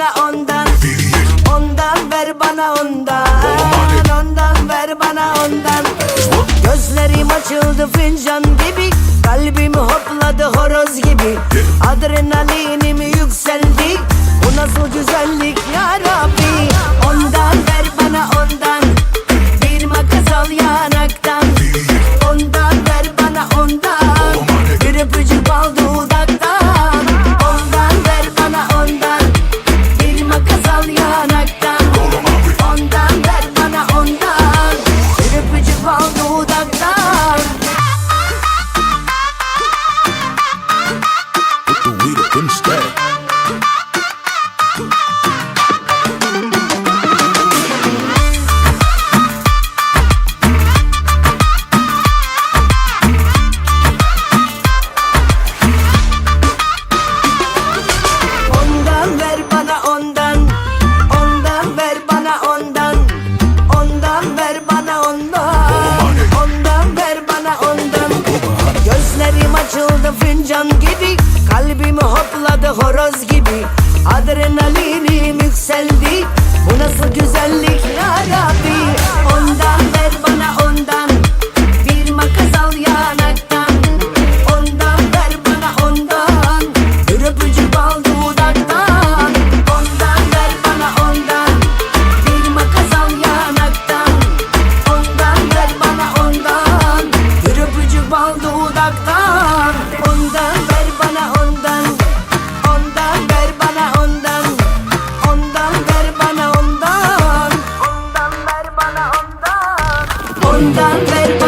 bana ondan. Ondan ver bana ondan. Ondan ver bana ondan. Gözlerim açıldı fincan gibi. Kalbim hopladı horoz gibi. Adrenalini bana ondan. Ondan ver bana ondan. Gözlerim açıldı fincan gibi. Kalbim hopladı horoz gibi. contar, pero